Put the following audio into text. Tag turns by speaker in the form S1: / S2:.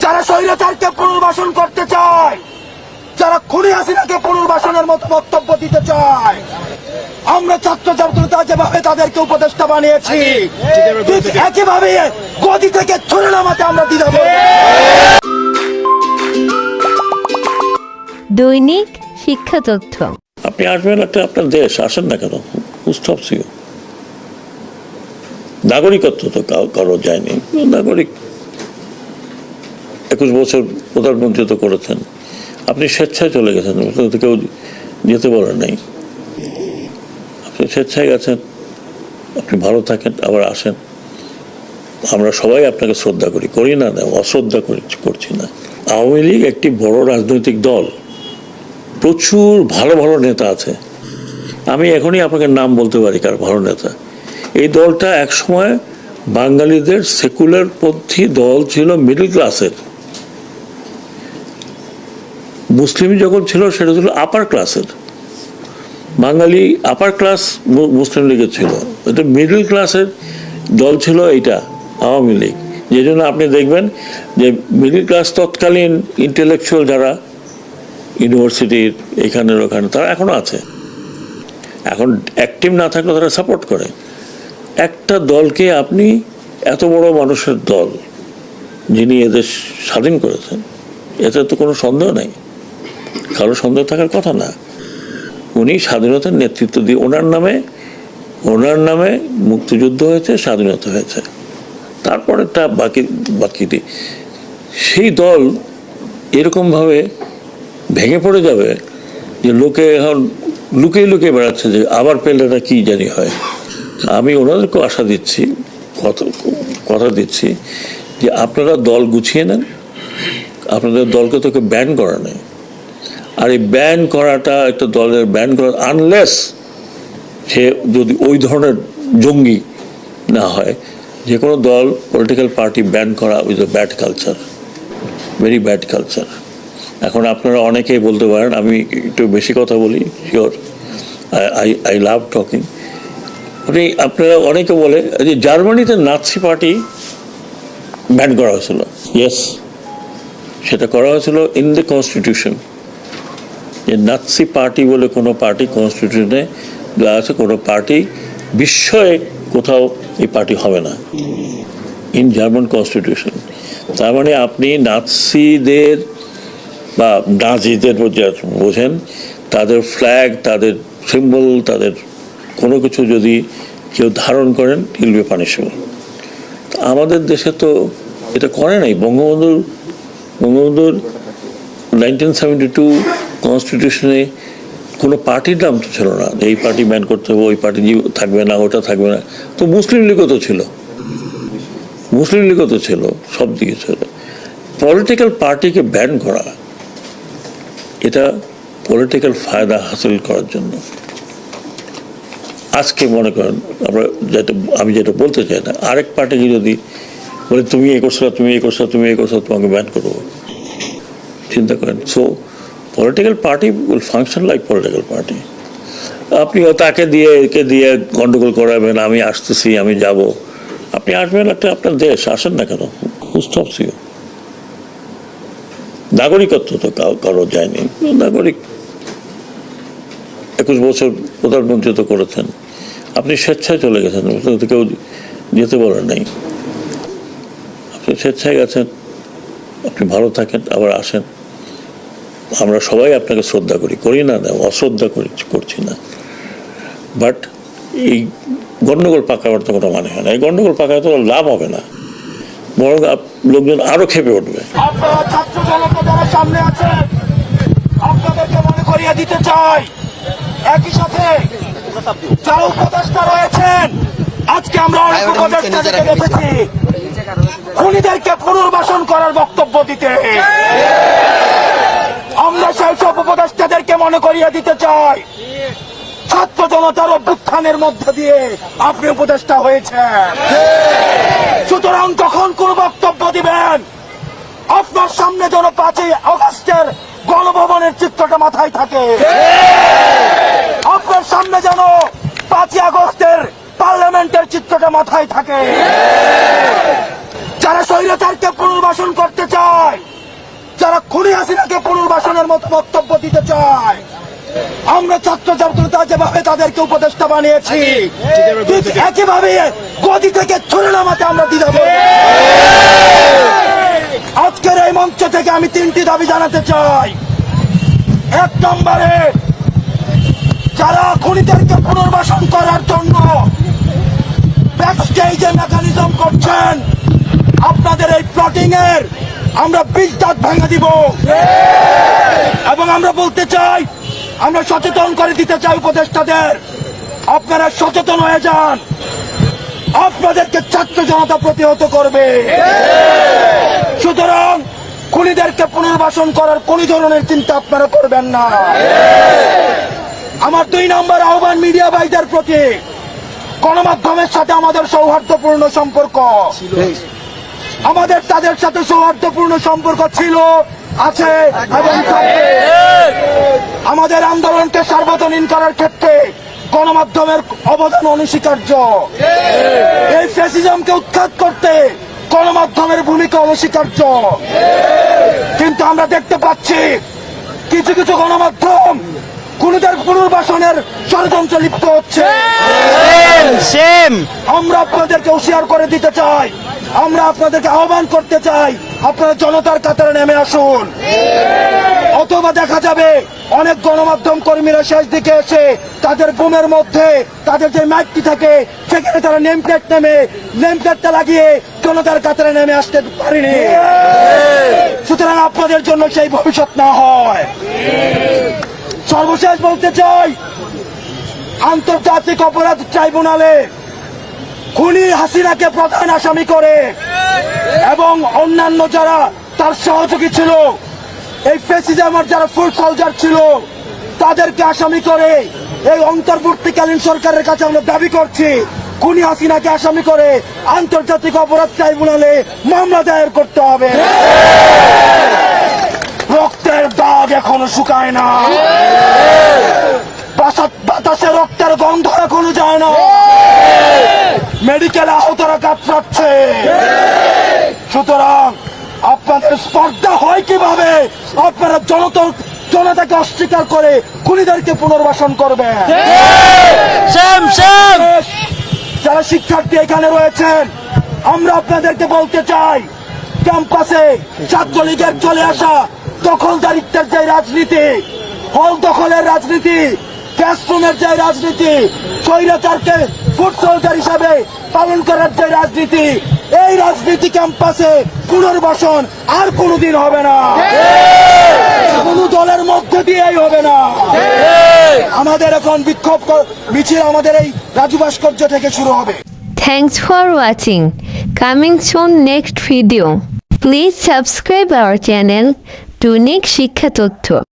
S1: যারা স্বৈরাচারকে পুনর্বাসন করতে চায় যারা খুনি হাসিনাকে পুনর্বাসনের মতো বক্তব্য দিতে চায় আমরা ছাত্র ছাত্রতা যেভাবে তাদেরকে উপদেষ্টা বানিয়েছি ঠিক একইভাবে গদি থেকে ছুড়ে নামাতে আমরা দিতে
S2: দৈনিক শিক্ষা তথ্য।
S3: আপনি আসবেন একটা আপনার দেশ আসেন না কেন? ইউ নাগরিকত্ব তো কারও যায়নি নাগরিক একুশ বছর প্রধানমন্ত্রী তো করেছেন। আপনি স্বেচ্ছায় চলে গেছেন কেউ যেতে বলেন নাই। আপনি স্বেচ্ছায় গেছেন, আপনি ভালো থাকেন, আবার আসেন। আমরা সবাই আপনাকে শ্রদ্ধা করি করি না না, অশ্রদ্ধা করি, করছি না। আওয়ামী লীগ একটি বড় রাজনৈতিক দল। প্রচুর ভালো ভালো নেতা আছে। আমি এখনই আপনাকে নাম বলতে পারি কার ভালো নেতা। এই দলটা একসময় বাঙালিদের সেকুলার পন্থী দল ছিল, মিডল ক্লাসের। মুসলিম যখন ছিল, সেটা ছিল আপার ক্লাসের বাঙালি আপার ক্লাস মুসলিম লীগের ছিল। এটা মিডল ক্লাসের দল ছিল এইটা, আওয়ামী লীগ। যে জন্য আপনি দেখবেন যে মিডল ক্লাস তৎকালীন ইন্টেলেকচুয়াল যারা ইউনিভার্সিটির এখানের ওখানে, তারা এখনও আছে। এখন অ্যাক্টিভ না থাকলে তারা সাপোর্ট করে। একটা দলকে আপনি এত বড় মানুষের দল, যিনি এদের স্বাধীন করেছেন, এতে তো কোনো সন্দেহ নেই। কারও সন্দেহ থাকার কথা না। উনি স্বাধীনতার নেতৃত্ব দিয়ে ওনার নামে ওনার নামে মুক্তিযুদ্ধ হয়েছে, স্বাধীনতা হয়েছে। তারপরেরটা বাকি বাকিটি সেই দল এরকমভাবে ভেঙে পড়ে যাবে যে লোকে এখন লুকিয়ে লুকিয়ে বেড়াচ্ছে যে আবার পেলে না কি জানি হয়। আমি ওনাদেরকে আশা দিচ্ছি কথা কথা দিচ্ছি যে আপনারা দল গুছিয়ে নেন, আপনাদের দলকে তোকে ব্যান করা নেই। আর এই ব্যান করাটা একটা দলের ব্যান করা আনলেস সে যদি ওই ধরনের জঙ্গি না হয় যে কোনো দল পলিটিক্যাল পার্টি ব্যান করা with a bad culture very bad culture এখন আপনারা অনেকেই বলতে পারেন আমি একটু বেশি কথা বলি sure I I love talking উনি আপনারা অনেকে বলে যে জার্মানিতে নাৎসি পার্টি ব্যান করা হয়েছিল। ইয়েস সেটা করা হয়েছিল ইন দ্য কনস্টিটিউশন যে নাৎসি পার্টি বলে কোনো পার্টি কনস্টিটিউশনে দেওয়া আছে, কোনো পার্টি বিস্ময়ে কোথাও এই পার্টি হবে না। ইন জার্মান কনস্টিটিউশন তার মানে আপনি নাৎসিদের বা নাজিদের বোঝা- বোঝেন, তাদের ফ্ল্যাগ তাদের সিম্বল তাদের কোনো কিছু যদি কেউ ধারণ করেন ইল বি পানিশেবল আমাদের দেশে তো এটা করে নাই। বঙ্গবন্ধুর বঙ্গবন্ধুর নাইনটিন সেভেন্টি টু কনস্টিটিউশনে কোনো পার্টির নাম তো ছিল না এই পার্টি ব্যান করতে হবে, ওই পার্টি থাকবে না, ওটা থাকবে না। তো মুসলিম লীগও তো ছিল। মুসলিম লীগও তো ছিল, সব দিকে ছিল। পলিটিক্যাল পার্টিকে ব্যান করা, এটা পলিটিক্যাল ফায়দা হাসিল করার জন্য। আজকে মনে করেন, আমরা যেটা, আমি যেটা বলতে চাই না, আরেক পার্টিকে যদি বলে, তুমি এ করছ তুমি এ করছ তুমি এ করছ তোমাকে ব্যান করব। চিন্তা করেন। So political party will function like political party আপনিও তাকে দিয়ে, একে দিয়ে গন্ডগোল করাবেন, আমি আসতেছি, আমি যাব। আপনি আসবেন একটা আপনার দেশ, আসেন না কেন? স্টপস নাগরিকত্ব তো কারও যায়নি। নাগরিক একুশ বছর প্রধানমন্ত্রী তো করেছেন। আপনি স্বেচ্ছায় চলে গেছেন কেউ যেতে বলেন নাই। আপনি স্বেচ্ছায় গেছেন, আপনি ভালো থাকেন, আবার আসেন। আমরা সবাই আপনাকে শ্রদ্ধা করি করি না না অশ্রদ্ধা করি করছি না। বাট এই গণ্ডগোল পাকাবার তো কোনো মানে হয় না। এই গণ্ডগোল পাকায় তো লাভ হবে না। বরং লোকজন আরও খেপে উঠবে।
S1: আপনারা ছাত্র জনতা যারা সামনে আছেন আপনাদেরকে মনে করিয়ে দিতে চাই। একই সাথে যারা উপদেষ্টা রয়েছেন আজকে আমরা অনেক দেখেছি। খুনিদেরকে পুনর্বাসন করার বক্তব্য দিতে আমরা সেই সব উপদেষ্টাদেরকে মনে করিয়ে দিতে চাই। ছাত্র জনতার অভ্যুত্থানের মধ্য দিয়ে আপনি উপদেষ্টা হয়েছেন। সুতরাং তখন কোন বক্তব্য দিবেন, আপনার সামনে যেন পাঁচই অগস্টের গণভবনের চিত্রটা মাথায় থাকে। আপনার সামনে যেন পাঁচই আগস্টের পার্লামেন্টের চিত্রটা মাথায় থাকে। যারা স্বৈরাচারকে পুনর্বাসন খুনি হাসিনাকে পুনর্বাসনের মতো বক্তব্য দিতে চায় আমরা ছাত্র ছাত্রতা যেভাবে তাদেরকে উপদেষ্টা বানিয়েছি ঠিক একইভাবে গদি থেকে ছুড়ে নামাতে আমরা দিতে আজকের এই মঞ্চ থেকে আমি তিনটি দাবি জানাতে চাই। এক নম্বরে যারা খুনিদেরকে পুনর্বাসন করার জন্য ব্যাকস্টেজে মেকানিজম করছেন আপনাদের এই প্লটিং এর আমরা বিষ দাঁত ভেঙে দিব। এবং আমরা বলতে চাই, আমরা সচেতন করে দিতে চাই উপদেষ্টাদের। আপনারা সচেতন হয়ে যান। আপনাদেরকে ছাত্র জনতা প্রতিহত করবে। সুতরাং খুনিদেরকে পুনর্বাসন করার কোন ধরনের চিন্তা আপনারা করবেন না। আমার দুই নম্বর আহ্বান মিডিয়া ভাইদের প্রতি। গণমাধ্যমের সাথে আমাদের সৌহার্দ্যপূর্ণ সম্পর্ক। আমাদের তাদের সাথে সৌহার্দ্যপূর্ণ সম্পর্ক ছিল আছে এবং আমাদের আন্দোলনকে সার্বজনীন করার ক্ষেত্রে গণমাধ্যমের অবদান অনস্বীকার্য। এই ফ্যাসিজমকে উৎখাত করতে গণমাধ্যমের ভূমিকা অনস্বীকার্য। কিন্তু আমরা দেখতে পাচ্ছি কিছু কিছু গণমাধ্যম খুনিদের পুনর্বাসনের ষড়যন্ত্র লিপ্ত হচ্ছে। আমরা আপনাদেরকে হুঁশিয়ার করে দিতে চাই। আমরা আপনাদেরকে আহ্বান করতে চাই, আপনারা জনতার কাতারে নেমে আসুন। অথবা দেখা যাবে, অনেক গণমাধ্যম কর্মীরা শেষ দিকে এসে তাদের বুমের মধ্যে, তাদের যে মাইকটি থাকে, সেখানে তারা নেম প্লেট নেমে নেম প্লেটটা লাগিয়ে জনতার কাতারে নেমে আসতে পারেনি। সুতরাং আপনাদের জন্য সেই ভবিষ্যৎ না হয়। সর্বশেষ বলতে চাই, আন্তর্জাতিক অপরাধ ট্রাইব্যুনালে খুনি হাসিনাকে প্রধান আসামি করে। এবং অন্যান্য যারা তার সহযোগী ছিল, এই ফেসিজামের যারা ফুল সোলজার ছিল, তাদেরকে আসামি করে। এই অন্তর্বর্তীকালীন সরকারের কাছে আমরা দাবি করছি, খুনি হাসিনাকে আসামি করে আন্তর্জাতিক অপরাধ ট্রাইব্যুনালে মামলা দায়ের করতে হবে। রক্তের দাগ এখনও শুকায় না। মেডিকেল আহতরা কাতরাচ্ছে সুতরাং আপনাদের স্পর্ধা হয় কীভাবে? আপনারা জনতা জনতাকে অস্বীকার করে খুনিদেরকে পুনর্বাসন করবেন। যারা শিক্ষার্থী এখানে রয়েছেন আমরা আপনাদেরকে বলতে চাই ক্যাম্পাসে ছাত্রলীগের চলে আসা দখলদারিত্বের যে রাজনীতি হল দখলের রাজনীতি ক্লাসরুমের যে রাজনীতি স্বৈরাচারকে ফুড সোলজার হিসাবে পালন করার যে রাজনীতি এই রাজনীতি ক্যাম্পাসে পুনর্বাসন আর কোনোদিন হবে না কোন দলের মধ্যে দিয়েই হবে না আমাদের এখন বিক্ষোভ মিছিল আমাদের এই রাজু ভাস্কর্য থেকে শুরু হবে
S2: Thanks for watching. Coming soon next video. Please subscribe our channel, Tunik শিক্ষা Totto.